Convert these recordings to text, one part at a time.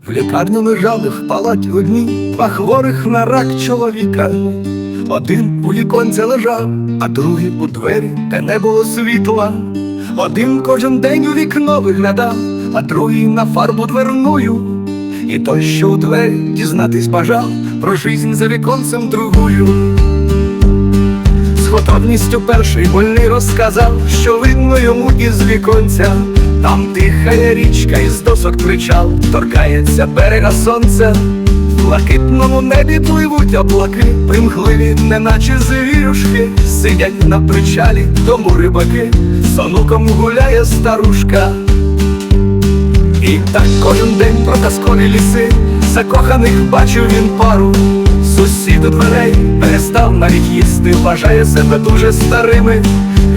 В лікарню лежали в палаті одні, два хворих на рак чоловіка. Один у віконці лежав, а другий у двері, де не було світла. Один кожен день у вікно виглядав, а другий на фарбу дверною. І той, що у двері дізнатись бажав про жизнь за віконцем другою. З готовністю перший больний розказав, що видно йому із віконця. Там дихає річка із досок причал, торкається берега сонця. В блакитному небі пливуть облаки, примхливі, неначе звірюшки, сидять на причалі, тому рибаки, з онуком гуляє старушка. І так кожен день про казкові ліси, закоханих бачив він пару. Сусід у дверей перестав навіть їсти, вважає себе дуже старими.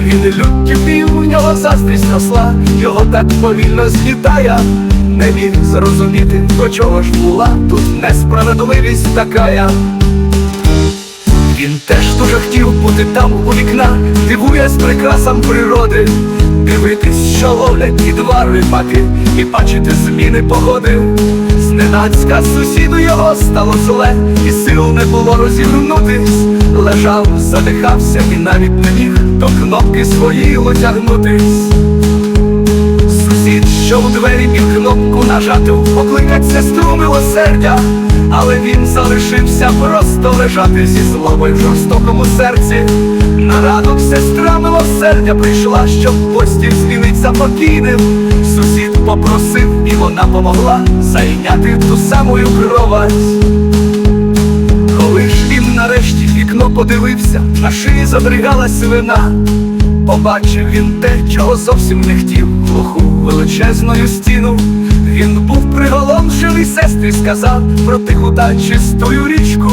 Він люттю пів, у нього заздрість росла, його так повільно злітає. Не міг зрозуміти, до чого ж була тут несправедливість такая. Він теж дуже хотів бути там у вікна, дивуясь прикрасам природи, дивитись, що ловлять два рибаки, і бачити зміни погоди. Зненацька сусіду його стало зле, і сил не було розігнутись. Лежав, задихався і навіть не міг до кнопки своєї дотягнутись. Сусід, що у двері міг кнопку нажати, покликать сестру милосердя, але він залишився просто лежати зі злобою в жорстокому серці. На ранок сестра милосердя прийшла, щоб постіль змінить за покійним. Сусід попросив, і вона помогла зайняти ту самою кровать. Коли ж він нарешті вікно подивився, на шиї задригалась свина. Побачив він те, чого зовсім не хотів, глуху величезною стіну. Він був приголомшений сестрі, сказав про тиху та чистую річку,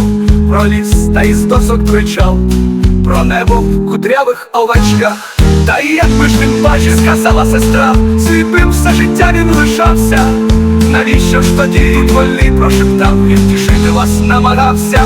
про ліс та із досок кричав, про небо в кудрявих овачках. Та і якби ж він бачив, сказала сестра, сліпим все життя він лишався. Навіщо ж тоді тут вольний прошептав, він тішити вас намагався.